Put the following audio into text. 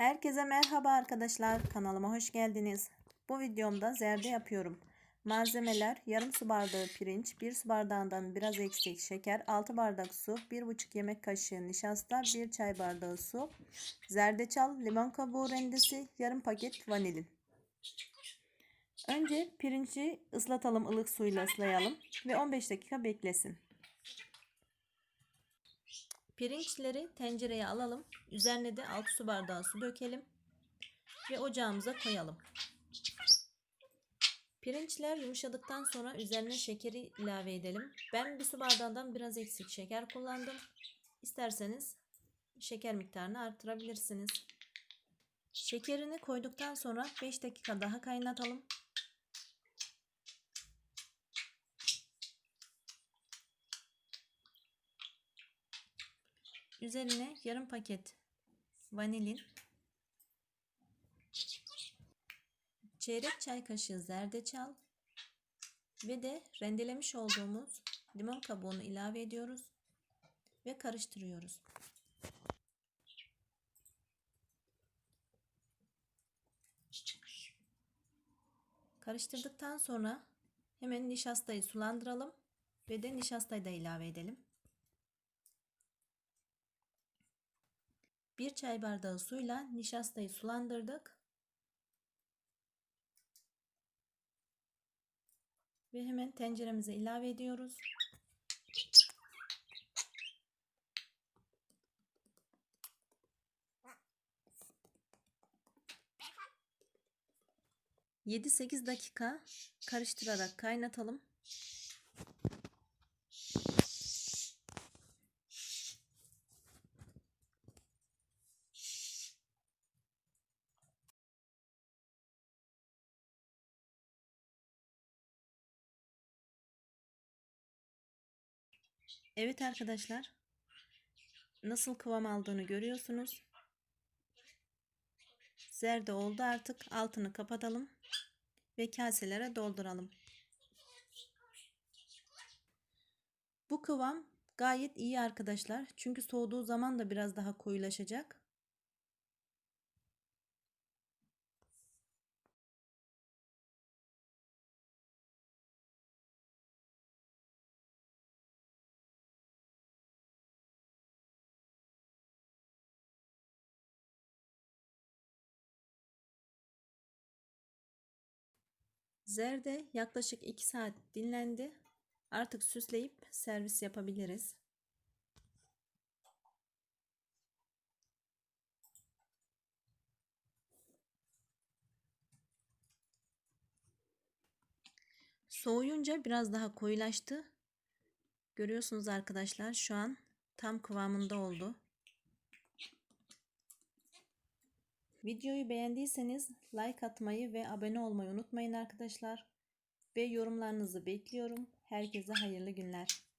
Herkese merhaba arkadaşlar. Kanalıma hoş geldiniz. Bu videomda zerde yapıyorum. Malzemeler yarım su bardağı pirinç, 1 su bardağından biraz eksik şeker, 6 bardak su, 1,5 yemek kaşığı nişasta, 1 çay bardağı su, zerdeçal, limon kabuğu rendesi, yarım paket vanilin. Önce pirinci ıslatalım ılık suyla ıslayalım ve 15 dakika beklesin. Pirinçleri tencereye alalım. Üzerine de 6 su bardağı su dökelim. Ve ocağımıza koyalım. Pirinçler yumuşadıktan sonra üzerine şekeri ilave edelim. Ben bir su bardağından biraz eksik şeker kullandım. İsterseniz şeker miktarını artırabilirsiniz. Şekerini koyduktan sonra 5 dakika daha kaynatalım. Üzerine yarım paket vanilin, çeyrek çay kaşığı zerdeçal ve de rendelemiş olduğumuz limon kabuğunu ilave ediyoruz ve karıştırıyoruz. Karıştırdıktan sonra hemen nişastayı sulandıralım ve de nişastayı da ilave edelim. 1 çay bardağı suyla nişastayı sulandırdık. Ve hemen tenceremize ilave ediyoruz. Yedi sekiz dakika karıştırarak kaynatalım. Evet arkadaşlar. Nasıl kıvam aldığını görüyorsunuz. Zerde oldu artık. Altını kapatalım. Ve kaselere dolduralım. Bu kıvam gayet iyi arkadaşlar. Çünkü soğuduğu zaman da biraz daha koyulaşacak. Zerde yaklaşık 2 saat dinlendi. Artık süsleyip servis yapabiliriz. Soğuyunca biraz daha koyulaştı. Görüyorsunuz arkadaşlar şu an tam kıvamında oldu. Videoyu beğendiyseniz like atmayı ve abone olmayı unutmayın arkadaşlar. Ve yorumlarınızı bekliyorum. Herkese hayırlı günler.